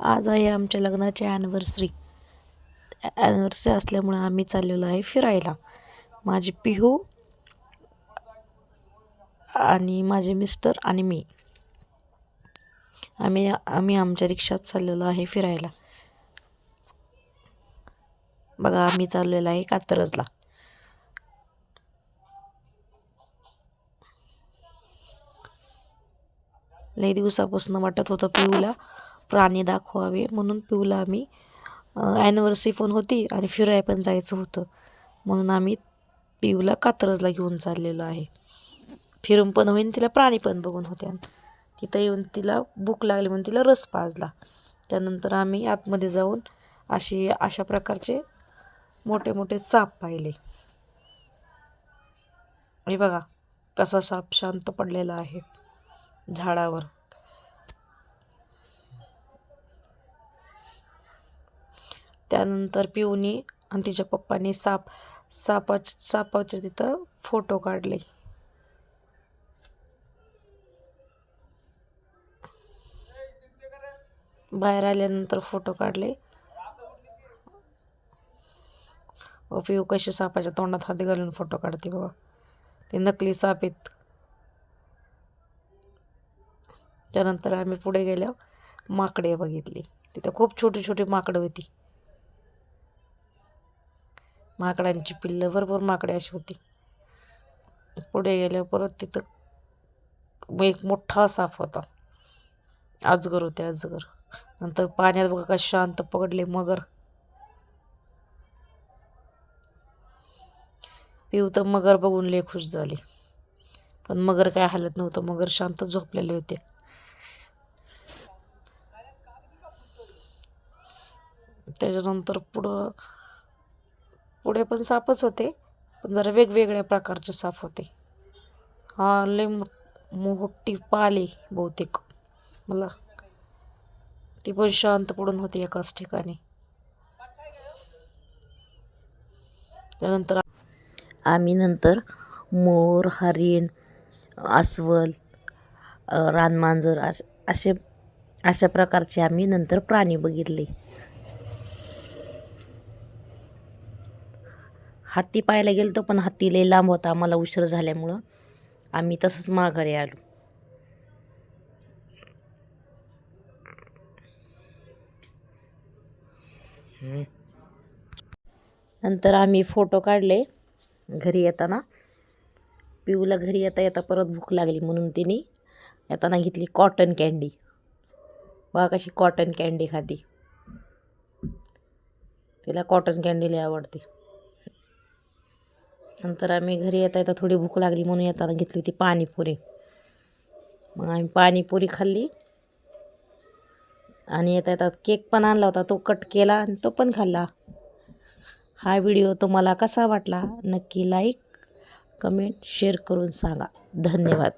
आज आहे आमच्या लग्नाची ॲनिव्हर्सरी ॲनिव्हर्सरी असल्यामुळे आम्ही चाललेलो आहे फिरायला. माझी पिहू आणि माझे मिस्टर आणि मी. आम्ही आम्ही आमच्या रिक्षात चाललेलो आहे फिरायला. बघा आम्ही चाललेलो आहे कात्रजला. लई दिवसापासून वाटत होतं पिऊला प्राणी दाखवावे म्हणून पिऊला आम्ही. ॲनिव्हर्सरी पण होती आणि फिरायला पण जायचं होतं. म्हणून आम्ही पिऊला कात्रजला घेऊन चाललेलो आहे. फिरून पण होईन तिला प्राणी पण बघून होत्या तिथं येऊन तिला भूक लागली म्हणून तिला रस पाजला. त्यानंतर आम्ही आतमध्ये जाऊन अशी अशा प्रकारचे मोठे मोठे साप पाहिले. हे बघा कसा साप शांत पडलेला आहे झाडावर. त्यानंतर पिऊनी आणि तिच्या पप्पानी साप सापाच सापाचे तिथं फोटो काढले. बाहेर आल्यानंतर फोटो काढले. व पिऊ कशी सापाच्या तोंडात हात घालून फोटो काढते बाबा. ते नकली साप आहेत. त्यानंतर आम्ही पुढे गेलो माकडे बघितली. तिथं खूप छोटी छोटी माकडं होती. माकडांची पिल्लं भरपूर माकडे अशी होती. पुढे गेल्यावर परत तिथं एक मोठा साप होता. आजगर होते आजगर नंतर पाण्यात बघा का शांत पकडले मगर. पिऊ तर मगर बघून लय खुश झाली. पण मगर काय हालत नव्हतं मगर शांत झोपलेले होते. त्याच्यानंतर पुढं पुढे पण सापच होते पण जरा वेगवेगळ्या प्रकारचे साप होते. हा लय मोठी पाले बहुतेक. मला ती पण शांत पडून होती एकाच ठिकाणी. त्यानंतर आम्ही नंतर मोर हरिण अस्वल रानमांजर असे अशा प्रकारचे आम्ही नंतर प्राणी बघितले. हत्ती पाहायला गेलो तो पण हत्ती लई लांब होता आम्हाला उशीर झाल्यामुळं. आम्ही तसंच माघारी आलो. नंतर आम्ही फोटो काढले घरी येताना. पिऊला घरी येता येता परत भूक लागली म्हणून तिने येताना घेतली कॉटन कँडी बघा कशी कॉटन कँडी खाती. तिला कॉटन कँडी लय आवडते. नंतर आम्ही घरी येता येता थोडी भूक लागली म्हणून येताना घेतली होती पाणीपुरी. मग आम्ही पाणीपुरी खाल्ली. आणि येता येतात केक पण आणला होता तो कट केला आणि तो पण खाल्ला. हा व्हिडिओ तुम्हाला कसा वाटला नक्की लाईक कमेंट शेअर करून सांगा. धन्यवाद.